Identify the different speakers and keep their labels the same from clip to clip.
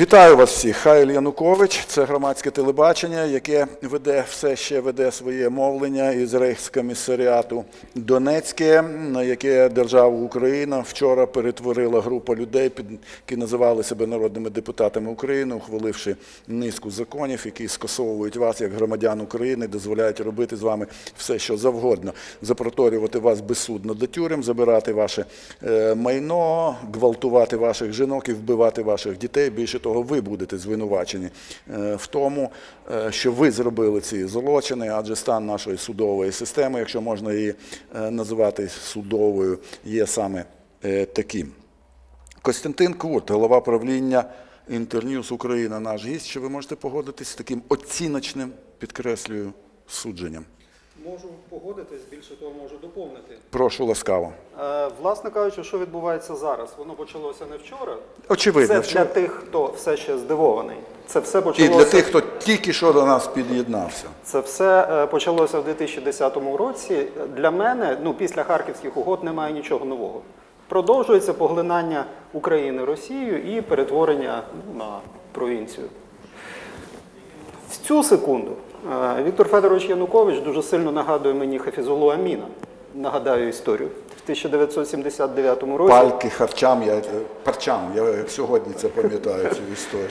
Speaker 1: Вітаю вас всіх. Хайль Янукович. Це громадське телебачення, яке веде все ще веде своє мовлення із рейхскомісаріату Донецьке, на яке держава Україна вчора перетворила група людей, які називали себе народними депутатами України, ухваливши низку законів, які скасовують вас як громадян України, дозволяють робити з вами все, що завгодно, запроторювати вас безсудно до тюрем, забирати ваше е, майно, гвалтувати ваших жінок і вбивати ваших дітей. Більше того, ви будете звинувачені е, в тому, е, що ви зробили ці злочини, адже стан нашої судової системи, якщо можна її е, називати судовою, є саме таким. Костянтин Курт, голова правління Інтерньюз Україна, наш гість. Чи ви можете погодитись з таким оціночним, підкреслюю, судженням?
Speaker 2: Можу погодитись, більше того, можу доповнити.
Speaker 1: Прошу ласкаво.
Speaker 2: Е, власне кажучи, що відбувається зараз? Воно почалося не вчора.
Speaker 1: Очевидно,
Speaker 2: Це
Speaker 1: вчора.
Speaker 2: для тих, хто все ще здивований. Це все
Speaker 1: І для тих, хто тільки що до нас під'єднався.
Speaker 2: Це все е, почалося в 2010 році. Для мене, ну після харківських угод, немає нічого нового. Продовжується поглинання України Росією і перетворення ну, на провінцію. В цю секунду Віктор Федорович Янукович дуже сильно нагадує мені Хафізулу Аміна. Нагадаю історію. В 1979 році.
Speaker 1: Пальки, харчам, я, е, парчам, я сьогодні це пам'ятаю цю історію.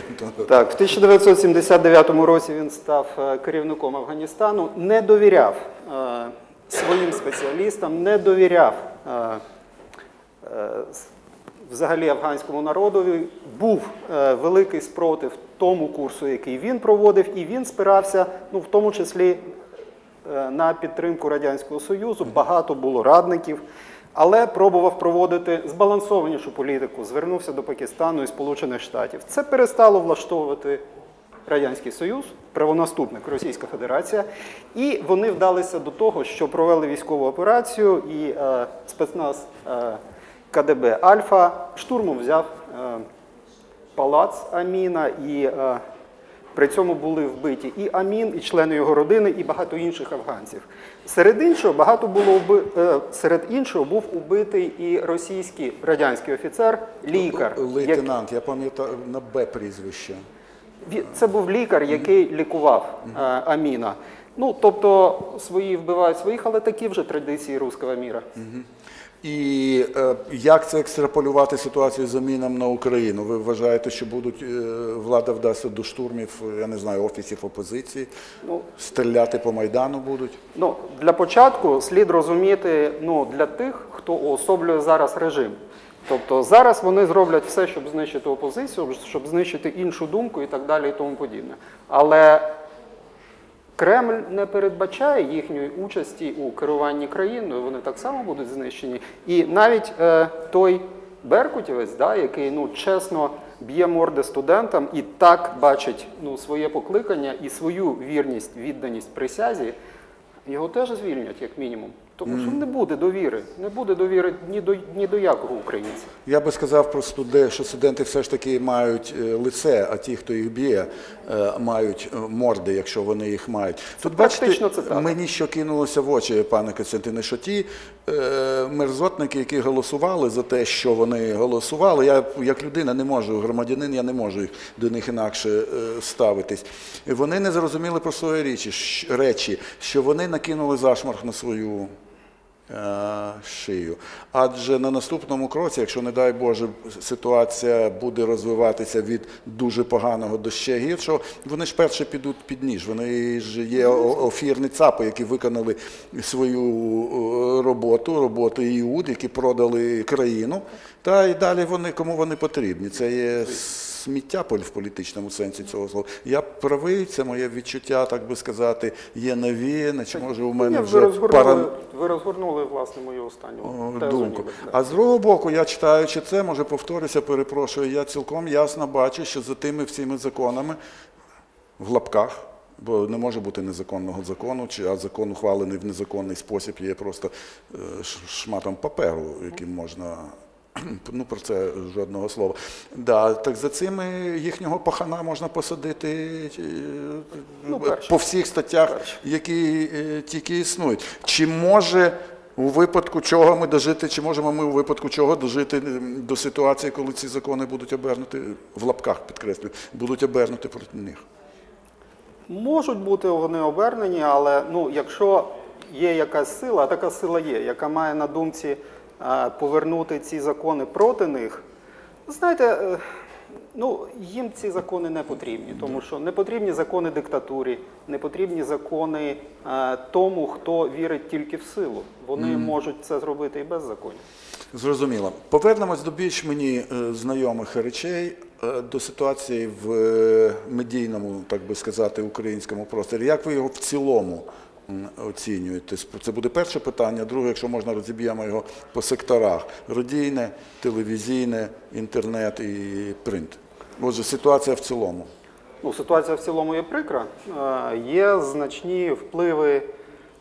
Speaker 2: Так, в 1979 році він став е, керівником Афганістану, не довіряв е, своїм спеціалістам, не довіряв е, е, взагалі афганському народові. Був е, великий спротив тому курсу, який він проводив, і він спирався, ну, в тому числі е, на підтримку Радянського Союзу. Багато було радників, але пробував проводити збалансованішу політику. Звернувся до Пакистану і Сполучених Штатів. Це перестало влаштовувати Радянський Союз, правонаступник Російська Федерація, і вони вдалися до того, що провели військову операцію, і е, спецназ е, КДБ Альфа штурмом взяв е, палац Аміна і е, при цьому були вбиті і Амін, і члени його родини, і багато інших афганців. Серед іншого, багато було вби... е, серед іншого був убитий і російський радянський офіцер, лікар. як-
Speaker 1: Лейтенант, я пам'ятаю на Б прізвище.
Speaker 2: Це був лікар, який лікував е, Аміна. Ну, тобто свої вбивають своїх, але такі вже традиції руського міра.
Speaker 1: І е, як це екстраполювати ситуацію з заміном на Україну? Ви вважаєте, що будуть е, влада вдасться до штурмів, я не знаю, офісів опозиції,
Speaker 2: Ну,
Speaker 1: стріляти по Майдану будуть?
Speaker 2: Ну, для початку слід розуміти ну, для тих, хто уособлює зараз режим. Тобто зараз вони зроблять все, щоб знищити опозицію, щоб знищити іншу думку і так далі, і тому подібне. Але Кремль не передбачає їхньої участі у керуванні країною, вони так само будуть знищені. І навіть е, той Беркутівець, да, який ну, чесно б'є морди студентам і так бачить ну, своє покликання і свою вірність, відданість присязі, його теж звільнять, як мінімум. Тому що не буде довіри. Не буде довіри ні до, ні до якого українця.
Speaker 1: Я би сказав про студе, що студенти все ж таки мають е, лице, а ті, хто їх б'є, е, мають е, морди, якщо вони їх мають. Тут
Speaker 2: практично
Speaker 1: бачите,
Speaker 2: цитата.
Speaker 1: мені що кинулося в очі, пане Костянтине, що ті е, мерзотники, які голосували за те, що вони голосували, я як людина не можу, громадянин, я не можу до них інакше е, ставитись. Вони не зрозуміли про свої речі, речі, що вони накинули зашморг на свою шию. Адже на наступному кроці, якщо, не дай Боже, ситуація буде розвиватися від дуже поганого до ще гіршого, вони ж перше підуть під ніж. Вони ж є офірні ЦАПи, які виконали свою е, роботу, роботу Іуд, які продали країну. Та і далі вони кому вони потрібні. Це є сміття поль- в політичному сенсі цього слова. Я правий, це моє відчуття, так би сказати, є навіяне, чи може у мене вже
Speaker 2: розгорнули, ви розгорнули власне мою останню тезу.
Speaker 1: думку.
Speaker 2: ніби.
Speaker 1: А з другого боку, я читаючи це, може повторюся, перепрошую, я цілком ясно бачу, що за тими всіми законами в лапках. Бо не може бути незаконного закону, чи а закон ухвалений в незаконний спосіб є просто е, шматом паперу, яким можна. Ну, про це жодного слова. Да, так за цими їхнього пахана можна посадити е,
Speaker 2: Ну,
Speaker 1: по всіх статтях, які е, тільки існують. Чи може У випадку чого ми дожити, чи можемо ми у випадку чого дожити до ситуації, коли ці закони будуть обернуті, в лапках підкреслюю, будуть обернуті проти них?
Speaker 2: Можуть бути вони обернені, але ну, якщо є якась сила, а така сила є, яка має на думці е, повернути ці закони проти них, знаєте, е, ну, їм ці закони не потрібні, тому що не потрібні закони диктатурі, не потрібні закони тому, хто вірить тільки в силу. Вони можуть це зробити і без законів.
Speaker 1: Зрозуміло. Повернемось до більш мені е, знайомих речей, е, до ситуації в медійному, так би сказати, українському просторі. Як ви його в цілому оцінюєте? Це буде перше питання. Друге, якщо можна, розіб'ємо його по секторах: радійне, телевізійне, інтернет і принт. Отже, ситуація в цілому.
Speaker 2: Ну, ситуація в цілому є прикра. Е, Є значні впливи.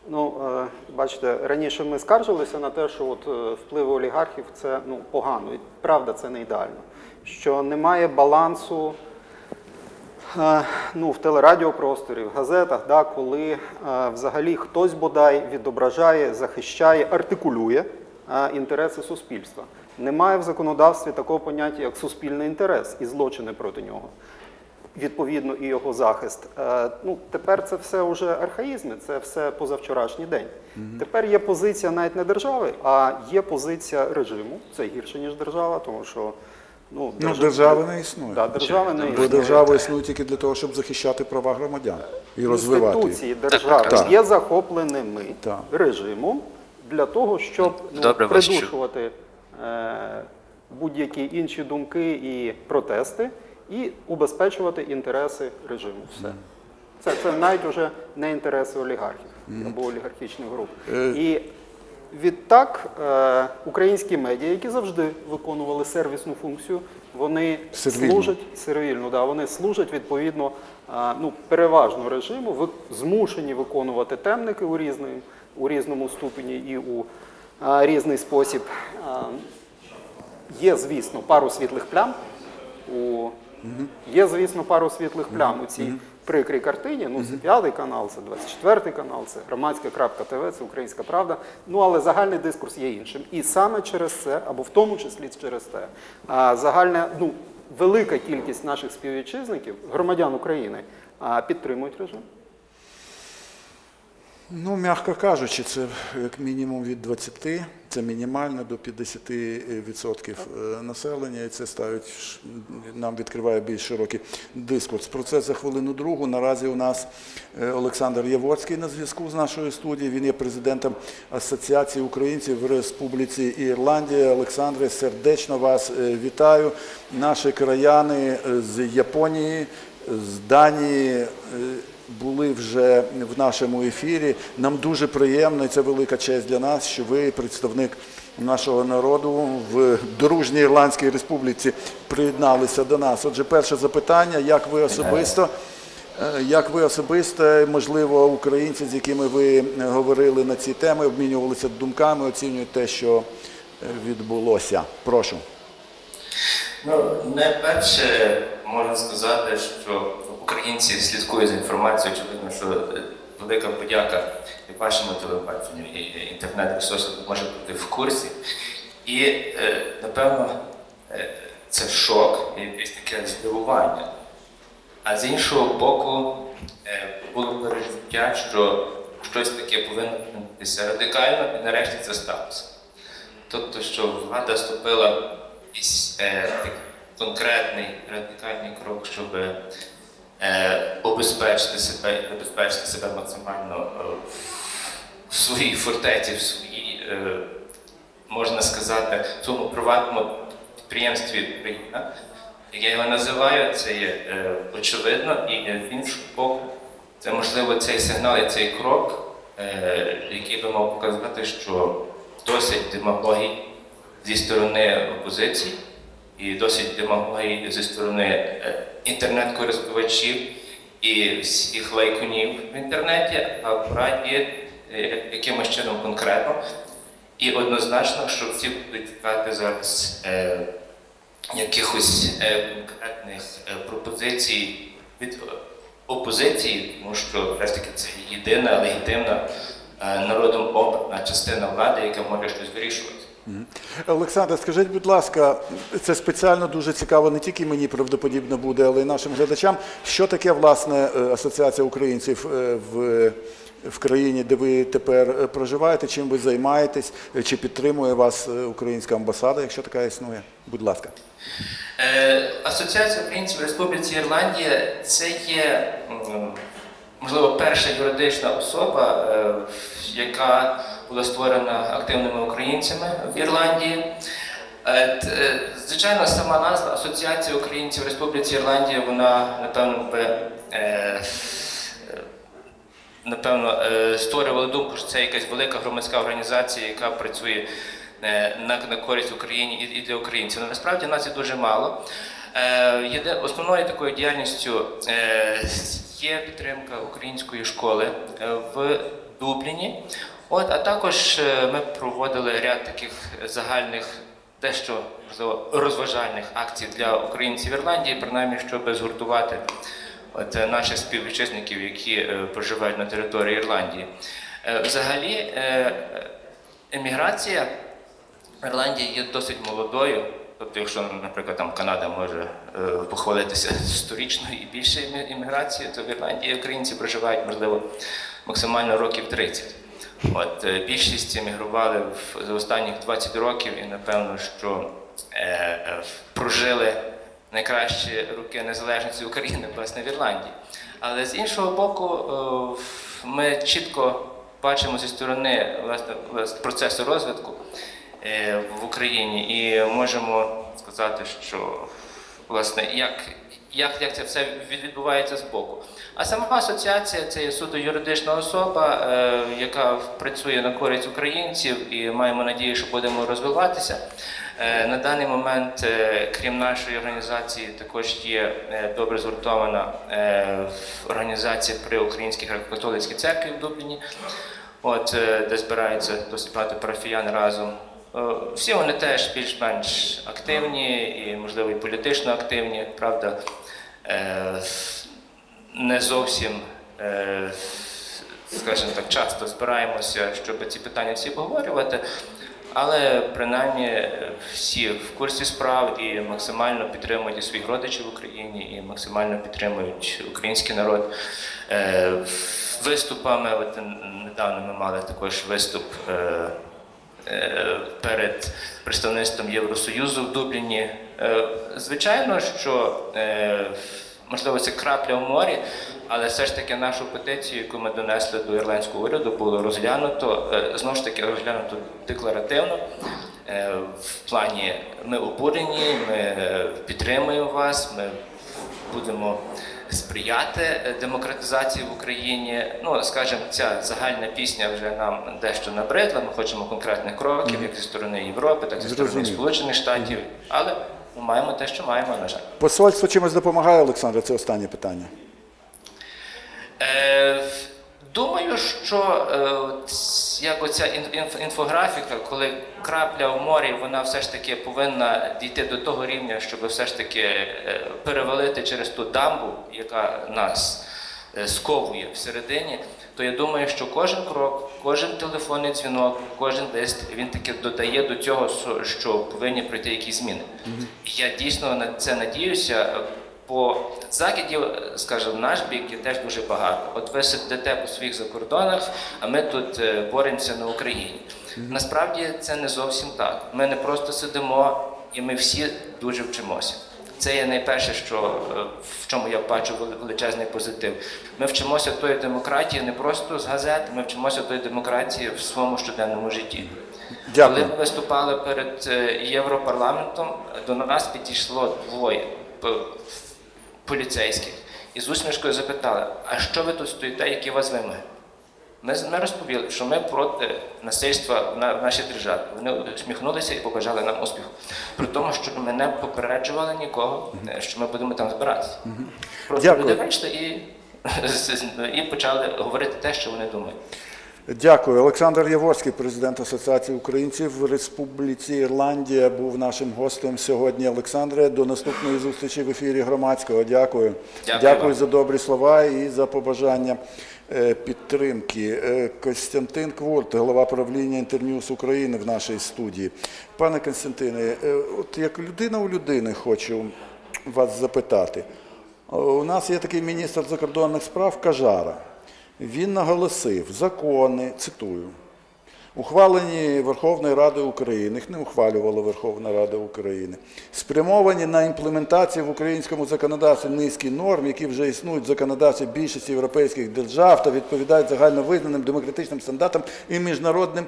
Speaker 2: Ну, е, бачите, раніше ми скаржилися на те, що от е, впливи олігархів це ну, погано. І правда, це не ідеально. Що немає балансу ну, в телерадіопросторі, в газетах, да, коли взагалі хтось бодай відображає, захищає, артикулює інтереси суспільства. Немає в законодавстві такого поняття, як суспільний інтерес і злочини проти нього відповідно і його захист. Е, Ну, тепер це все вже архаїзми, це все позавчорашній день. Тепер є позиція навіть не держави, а є позиція режиму. Це гірше, ніж держава, тому що ну,
Speaker 1: Ну, держави не існує.
Speaker 2: Да, держави не
Speaker 1: Бо
Speaker 2: існує.
Speaker 1: держава існує тільки для того, щоб захищати права громадян і розвивати їх.
Speaker 2: Інституції держави
Speaker 1: Так.
Speaker 2: є захопленими
Speaker 1: Так.
Speaker 2: режимом для того, щоб ну,
Speaker 3: Добре, вас чую.
Speaker 2: придушувати е, будь-які інші думки і протести і убезпечувати інтереси режиму. Все. Це, це навіть уже не інтереси олігархів або олігархічних груп.
Speaker 1: Е.
Speaker 2: І відтак е, українські медіа, які завжди виконували сервісну функцію, вони
Speaker 1: Сервільно.
Speaker 2: служать сервільно, да, вони служать відповідно ну, переважно режиму, змушені виконувати темники у, різний, у різному ступені і у а, різний спосіб. А, є, звісно, пару світлих плям. У, Є, звісно, пару світлих плям у цій прикрій картині. Ну, це п'ятий канал, це 24 канал, це громадська.тв, це Українська Правда. Ну, але загальний дискурс є іншим. І саме через це, або в тому числі через те, загальна, ну, велика кількість наших співвітчизників, громадян України, підтримують режим.
Speaker 1: Ну, м'яко кажучи, це як мінімум від 20, це мінімально до 50% е, населення, і це ставить нам відкриває більш широкий дискурс. Про це за хвилину другу. Наразі у нас е, Олександр Яворський на зв'язку з нашою студією. Він є президентом Асоціації українців в Республіці Ірландія. Олександре, сердечно вас е, вітаю. Наші краяни е, з Японії, з Данії. е, були вже в нашому ефірі. Нам дуже приємно, і це велика честь для нас, що ви, представник нашого народу в дружній Ірландській республіці, приєдналися до нас. Отже, перше запитання: як ви особисто? е, Як ви особисто, можливо, українці, з якими ви говорили на ці теми, обмінювалися думками, оцінюють те, що е, відбулося? Прошу.
Speaker 3: Ну, найперше можна сказати, що українці слідкують за інформацією, очевидно, що е, велика подяка вашому телебаченню, і інтернет ресурсу може бути в курсі. І, е, напевно, е, це шок і якесь таке здивування. А з іншого боку, було пережиття, що щось таке повинно відбутися радикально, і нарешті це сталося. Тобто, що влада ступила в якийсь е, конкретний радикальний крок, щоб е, обезпечити себе і забезпечити себе максимально е, в своїй фортеці, в своїй, е, можна сказати, в своєму приватному підприємстві Україна. Як я його називаю, це є е, очевидно, і з іншого боку, це можливо цей сигнал і цей крок, е, який би мав показати, що досить демагогії зі сторони опозиції і досить демагогії зі сторони е, інтернет-користувачів і всіх лайкунів в інтернеті, а брать є е, якимось чином конкретно. І однозначно, що всі будуть чекати зараз е, якихось е, конкретних е, пропозицій від опозиції, тому що все таки це єдина легітимна е, народом обрана частина влади, яка може щось вирішувати.
Speaker 1: Олександр, скажіть, будь ласка, це спеціально дуже цікаво не тільки мені правдоподібно буде, але й нашим глядачам. Що таке власне е, асоціація українців е, в, в країні, де ви тепер е, проживаєте? Чим ви займаєтесь? Чи підтримує вас українська амбасада, якщо така існує? Будь ласка.
Speaker 3: Асоціація українців в Республіці Ірландія це є, можливо, перша юридична особа, яка була створена активними українцями в Ірландії. Е, е, Звичайно, сама назва Асоціація українців Республіці Ірландія, вона, напевно, би. е, напевно, створювали думку, що це якась велика громадська організація, яка працює на, користь Україні і, для українців. Але насправді нас є дуже мало. Основною такою діяльністю є підтримка української школи в Дубліні. От, а також е, ми проводили ряд таких загальних, дещо можливо розважальних акцій для українців в Ірландії, принаймні, щоб згуртувати от, наших співвітчизників, які е, проживають на території Ірландії. Е, Взагалі, еміграція в Ірландії є досить молодою. Тобто, якщо, наприклад, там Канада може е, похвалитися сторічною і більше імміграцією, то в Ірландії українці проживають, можливо, максимально років 30. От е, більшість емігрували в, за останніх 20 років і напевно, що е, прожили найкращі роки незалежності України власне в Ірландії. Але з іншого боку, е, ми чітко бачимо зі сторони власне, процесу розвитку е, в Україні і можемо сказати, що власне як, як, як це все відбувається з боку. А сама асоціація це є суто юридична особа, е, яка працює на користь українців, і маємо надію, що будемо розвиватися. Е, На даний момент, е, крім нашої організації, також є е, добре згуртована е, організація при Українській греко-католицькій церкві в Дубліні, от, е, де збираються досить багато парафіян разом. Е, Всі вони теж більш-менш активні і, можливо, і політично активні, правда, не зовсім, е, скажімо так, часто збираємося, щоб ці питання всі обговорювати. Але принаймні е, всі в курсі справ і максимально підтримують своїх родичів в Україні, і максимально підтримують український народ Е, виступами. От недавно ми мали також виступ е, е, перед представництвом Євросоюзу в Дубліні. Е, Звичайно, що е, можливо це крапля в морі, але все ж таки нашу петицію, яку ми донесли до ірландського уряду, було розглянуто е, знову ж таки розглянуто декларативно. В плані ми обурені, ми підтримуємо вас, ми будемо сприяти демократизації в Україні. Ну, скажімо, ця загальна пісня вже нам дещо набридла. Ми хочемо конкретних кроків, як зі сторони Європи, так і зі сторони Сполучених Штатів. Але ми маємо те, що маємо, на жаль.
Speaker 1: Посольство чимось допомагає, Олександр? Це останнє питання.
Speaker 3: Е, думаю, що е, як оця ін- інфографіка, коли крапля в морі, вона все ж таки повинна дійти до того рівня, щоб все ж таки е, перевалити через ту дамбу, яка нас е, сковує всередині, то я думаю, що кожен крок, кожен телефонний дзвінок, кожен лист, він таки додає до цього, що- повинні пройти якісь зміни. І я дійсно на це надіюся. Бо закидів, скажімо, наш бік є теж дуже багато. От ви сидите по своїх закордонах, а ми тут е, боремося на Україні. Насправді це не зовсім так. Ми не просто сидимо, і ми всі дуже вчимося. Це є найперше, що е, в чому я бачу величезний позитив. Ми вчимося тої демократії не просто з газет, ми вчимося тої демократії в своєму щоденному житті.
Speaker 1: Дякую.
Speaker 3: Коли ми виступали перед е, Європарламентом, до нас підійшло двоє поліцейських і з усмішкою запитали: а що ви тут стоїте, які у вас вимоги? Ми, розповіли, що ми проти насильства в на- нашій державі. Вони усміхнулися і побажали нам успіху. При тому, що ми не попереджували нікого, е, що ми будемо там збиратися. Просто люди вийшли і, і почали говорити те, що вони думають.
Speaker 1: Дякую. Олександр Яворський, президент Асоціації українців в Республіці Ірландія, був нашим гостем сьогодні. Олександре, до наступної зустрічі в ефірі громадського. Дякую.
Speaker 3: Дякую вам.
Speaker 1: за добрі слова і за побажання. е, підтримки. Е, Костянтин Кворт, голова правління Інтерньюз України в нашій студії. Пане Константине, е, от як людина у людини хочу вас запитати. У нас є такий міністр закордонних справ Кажара. Він наголосив закони, цитую, ухвалені Верховною Радою України, їх не ухвалювала Верховна Рада України, спрямовані на імплементацію в українському законодавстві низки норм, які вже існують в законодавстві більшості європейських держав та відповідають загальновизнаним демократичним стандартам і міжнародним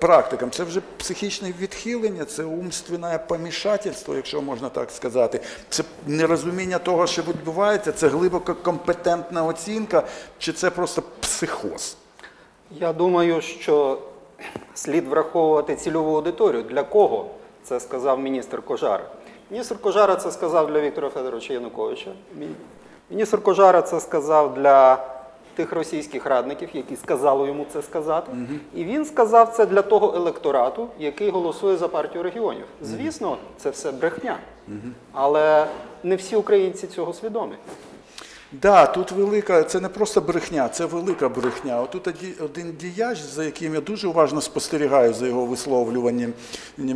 Speaker 1: практикам. Це вже психічне відхилення, це умственне помішательство, якщо можна так сказати. Це нерозуміння того, що відбувається, це глибоко компетентна оцінка, чи це просто психоз.
Speaker 2: Я думаю, що слід враховувати цільову аудиторію. Для кого це сказав міністр Кожара? Міністр Кожара це сказав для Віктора Федоровича Януковича. Міністр Кожара це сказав для тих російських радників, які сказали йому це сказати. І він сказав це для того електорату, який голосує за партію регіонів. Звісно, це все брехня. Але не всі українці цього свідомі.
Speaker 1: Да, тут велика, це не просто брехня, це велика брехня. Отут один діяч, за яким я дуже уважно спостерігаю за його висловлюваннями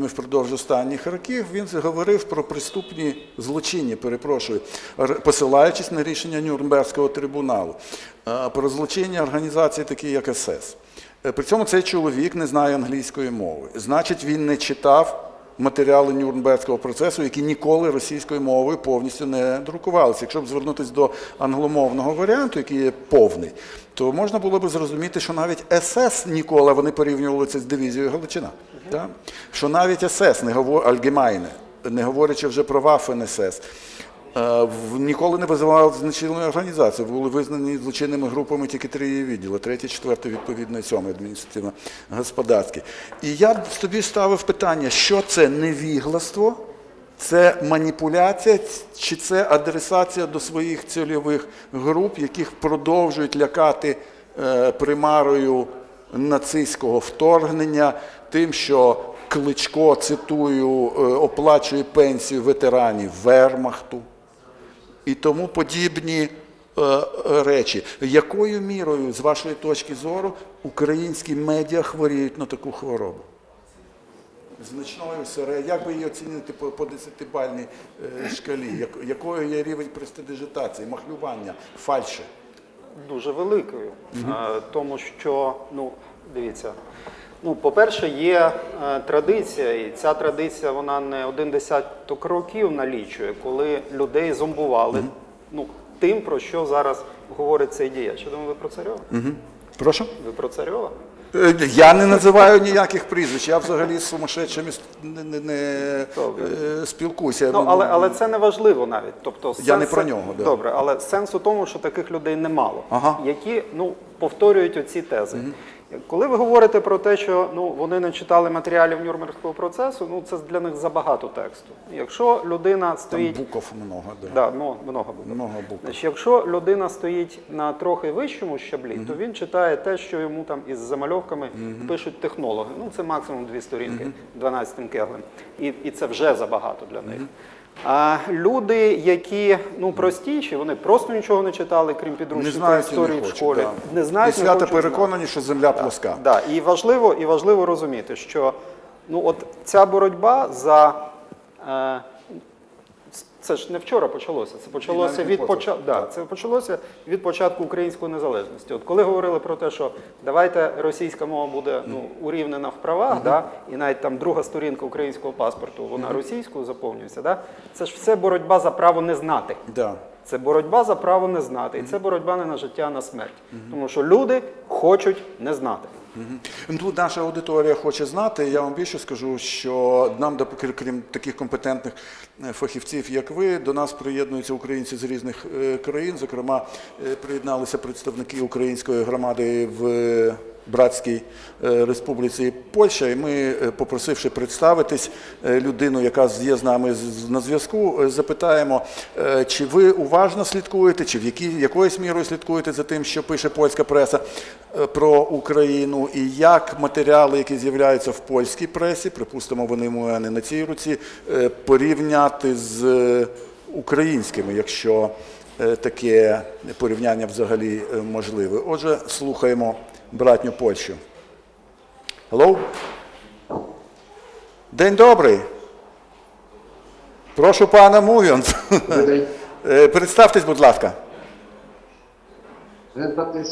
Speaker 1: впродовж останніх років, він говорив про приступні злочинні, перепрошую, посилаючись на рішення Нюрнберзького трибуналу, про злочинні організації, такі як СС. Е, При цьому цей чоловік не знає англійської мови. Значить, він не читав матеріали Нюрнберзького процесу, які ніколи російською мовою повністю не друкувалися. Якщо б звернутися до англомовного варіанту, який є повний, то можна було б зрозуміти, що навіть СС ніколи вони порівнювали з дивізією Галичина. Так? Що навіть СС не говор... Альгемайне, не говорячи вже про Вафен СС, ніколи не визивали значительної організації. Були визнані злочинними групами тільки три відділи, третє, четверте, відповідно, і сьоме адміністративно-господарське. І я собі ставив питання, що це невігластво, це маніпуляція чи це адресація до своїх цільових груп, яких продовжують лякати е, примарою нацистського вторгнення, тим, що Кличко, цитую, е, оплачує пенсію ветеранів Вермахту і тому подібні е, речі. Якою мірою, з вашої точки зору, українські медіа хворіють на таку хворобу? Значною серед, як би її оцінити по, по десятибальній е, шкалі? Як, якою є рівень престидижитації, махлювання, фальші?
Speaker 2: дуже великою, тому що, ну, дивіться, ну, по-перше, є е, традиція, і ця традиція вона не один десяток років налічує, коли людей зомбували ну, тим, про що зараз говорить цей діяч. Я думаю, ви про царьова?
Speaker 1: Прошу?
Speaker 2: Ви про царьова?
Speaker 1: Е, Я не називаю ніяких прізвищ, я взагалі з сумасшедшими не, не, не е, спілкуюся.
Speaker 2: Ну, але, але це не важливо навіть. Тобто,
Speaker 1: Я не про нього, да.
Speaker 2: Добре, але сенс у тому, що таких людей немало,
Speaker 1: Ага.
Speaker 2: які ну, повторюють оці тези. Коли ви говорите про те, що ну, вони не читали матеріалів Нюрнберзького процесу, ну це для них забагато тексту. Якщо людина
Speaker 1: Там
Speaker 2: стоїть.
Speaker 1: букв много, да.
Speaker 2: Да, много.
Speaker 1: Много букв.
Speaker 2: Значить, якщо людина стоїть на трохи вищому щаблі, то він читає те, що йому там із замальовками пишуть технологи. Ну це максимум дві сторінки 12 кеглем. І, і це вже забагато для них. А люди, які ну простіші, вони просто нічого не читали, крім
Speaker 1: Не
Speaker 2: підручника
Speaker 1: знають
Speaker 2: історії
Speaker 1: не
Speaker 2: в школі.
Speaker 1: да.
Speaker 2: Не знають,
Speaker 1: і
Speaker 2: не
Speaker 1: свято
Speaker 2: хочуть знати.
Speaker 1: переконані, що земля плоска.
Speaker 2: Да, і важливо, і важливо розуміти, що ну, от ця боротьба за. Е, це ж не вчора почалося. Це почалося від початку. Да, це почалося від початку української незалежності. От коли говорили про те, що давайте російська мова буде ну, урівнена в правах, да, і навіть там друга сторінка українського паспорту, вона російською заповнюється. Да, це ж все боротьба за право не знати.
Speaker 1: Да.
Speaker 2: Це боротьба за право не знати. І це боротьба не на життя, а на смерть. Тому що люди хочуть не знати.
Speaker 1: Тут наша аудиторія хоче знати. Я вам більше скажу, що нам, крім таких компетентних е, фахівців, як ви, до нас приєднуються українці з різних е, країн. Зокрема, е, приєдналися представники української громади в братській е, республіці Польща. І ми, е, попросивши представитись е, людину, яка є з нами на зв'язку, запитаємо, чи ви уважно слідкуєте, чи в які, якоюсь мірою слідкуєте за тим, що пише польська преса про Україну, і як матеріали, які з'являються в польській пресі, припустимо, вони мене на цій руці, порівняти з українськими, якщо таке порівняння взагалі можливе. Отже, слухаємо братню Польщу. Hello? День добрий. Прошу пана Мувіонс. Е, Представтесь, будь ласка.
Speaker 4: Мене звати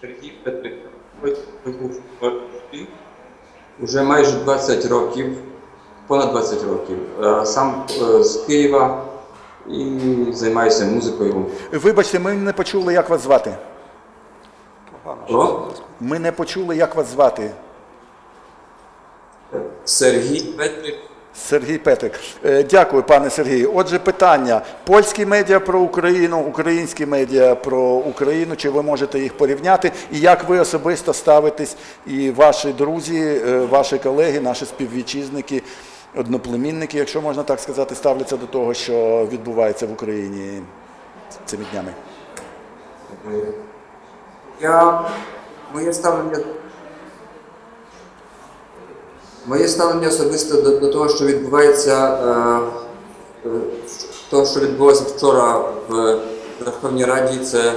Speaker 4: Сергій Петрик. Уже майже 20 років, понад 20 років. Е, Сам е, з Києва і займаюся музикою.
Speaker 1: Вибачте, ми не почули, як вас звати.
Speaker 4: О,
Speaker 1: Ми не почули, як вас звати.
Speaker 4: Сергій Петрик.
Speaker 1: Сергій Петрик. Е, Дякую, пане Сергію. Отже, питання: польські медіа про Україну, українські медіа про Україну. Чи ви можете їх порівняти? І як ви особисто ставитесь, і ваші друзі, е, ваші колеги, наші співвітчизники, одноплемінники, якщо можна так сказати, ставляться до того, що відбувається в Україні цими днями?
Speaker 4: Я моє ставлення. Моє ставлення особисто до, до того, що відбувається, е, е, того, що відбулося вчора в Верховній Раді, це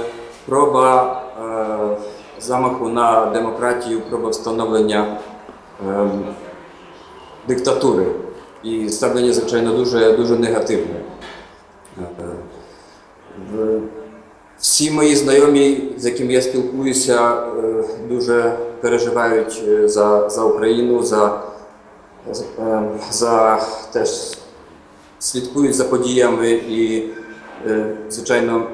Speaker 4: проба е, замаху на демократію, проба встановлення е, диктатури. І ставлення, звичайно, дуже, дуже негативне. Е, в- всі мої знайомі, з якими я спілкуюся, е, дуже переживають е, за, за Україну, за, за, е, теж слідкують за подіями і, звичайно,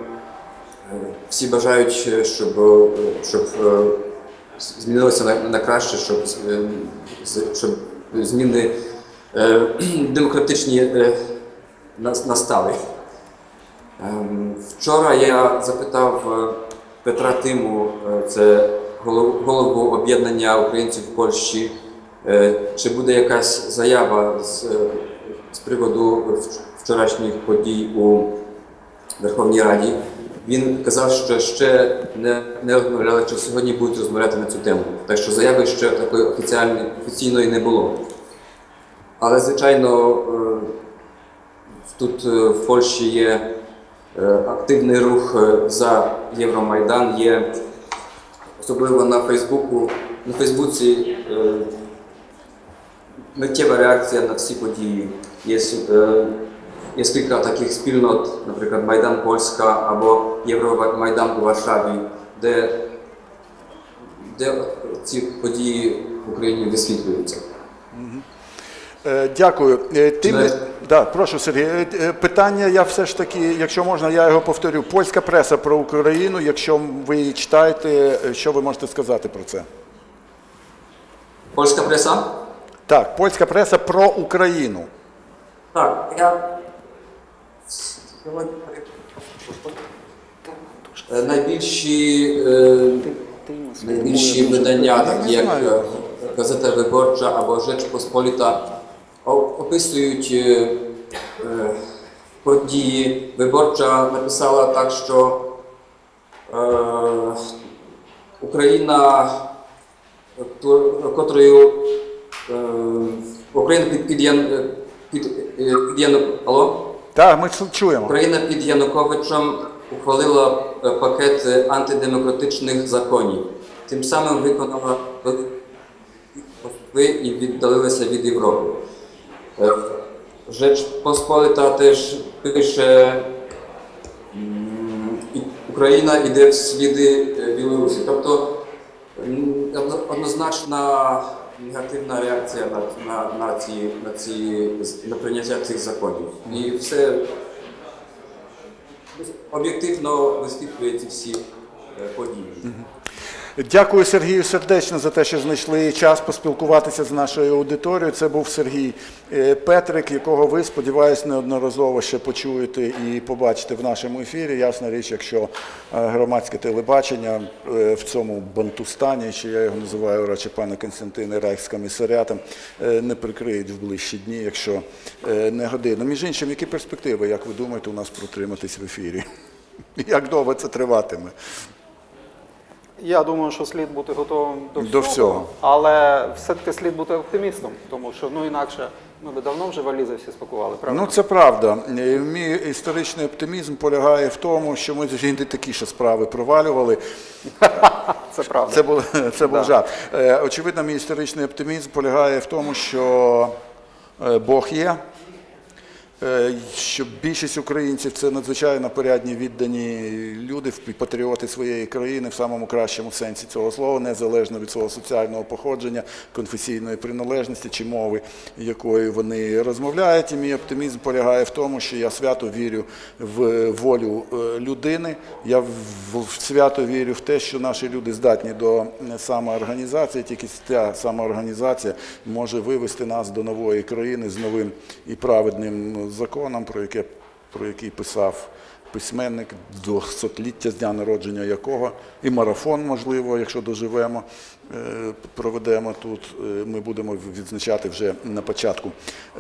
Speaker 4: всі бажають, щоб, щоб змінилося на, на краще, щоб, щоб зміни демократичні нас- настали. Ем, Вчора я запитав е, Петра Тиму, е, це голову об'єднання українців в Польщі, е, чи буде якась заява з, з приводу вчорашніх подій у Верховній Раді. Він казав, що ще не, не розмовляли, чи сьогодні будуть розмовляти на цю тему. Так що заяви ще такої офіціальної, офіційної не було. Але, звичайно, Тут в Польщі є активний рух е, за Євромайдан, є особливо на Фейсбуку. На Фейсбуці е, миттєва реакція на всі події. Є, е, є кілька таких спільнот, наприклад, Майдан Польська або Євромайдан у Варшаві, де, де ці події в Україні висвітлюються.
Speaker 1: Е, Дякую. Е, Тим, да, прошу, Сергій. Е, Питання я все ж таки, якщо можна, я його повторю. Польська преса про Україну. Якщо ви її читаєте, що ви можете сказати про це?
Speaker 4: Польська преса?
Speaker 1: Так, польська преса про Україну.
Speaker 4: Так, я найбільші, найбільші видання, такі як Газета Виборча або Rzecz Посполіта, описують е, е, події. Виборча написала так, що е, Україна, котрою Україна під, під, Ян- під, під Яну... Алло?
Speaker 1: Так, ми чуємо.
Speaker 4: Україна під Януковичем ухвалила пакет антидемократичних законів. Тим самим виконала і віддалилася від Європи. Е, Посполита теж пише, Україна йде в сліди е, Білорусі. Тобто однозначна негативна реакція на, на, на, ці, на, ці, на прийняття цих законів. І все об'єктивно висвітлює ці всі е, події.
Speaker 1: Дякую Сергію сердечно за те, що знайшли час поспілкуватися з нашою аудиторією. Це був Сергій е, Петрик, якого ви, сподіваюся, неодноразово ще почуєте і побачите в нашому ефірі. Ясна річ, якщо е, громадське телебачення е, в цьому бантустані, чи я його називаю радше пане Константине Райхскомісаріатом, не прикриють в ближчі дні, якщо не година. Між іншим, які перспективи, як ви думаєте, у нас протриматись в ефірі? Як довго це триватиме?
Speaker 2: Я думаю, що слід бути готовим до всього,
Speaker 1: До всього.
Speaker 2: але все-таки слід бути оптимістом, тому що ну інакше Ми би давно вже валізи всі спакували, правда?
Speaker 1: Ну, це правда. Е, Мій історичний оптимізм полягає в тому, що ми не такі ще справи провалювали.
Speaker 2: це правда.
Speaker 1: Це був, це був
Speaker 2: Да.
Speaker 1: жарт. Е, Очевидно, мій історичний оптимізм полягає в тому, що е, Бог є, що більшість українців це надзвичайно порядні віддані люди, патріоти своєї країни в самому кращому сенсі цього слова, незалежно від свого соціального походження, конфесійної приналежності чи мови, якою вони розмовляють. І мій оптимізм полягає в тому, що я свято вірю в волю е, людини. Я в свято вірю в те, що наші люди здатні до е, самоорганізації. Тільки ця самоорганізація може вивести нас до нової країни з новим і праведним законом, про яке про який писав письменник до сотліття з дня народження якого і марафон, можливо, якщо доживемо, е, проведемо тут. Е, Ми будемо відзначати вже на початку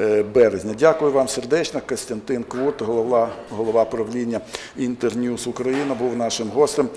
Speaker 1: е, березня. Дякую вам сердечно. Костянтин Квот, голова, голова правління Інтерньюз Україна, був нашим гостем.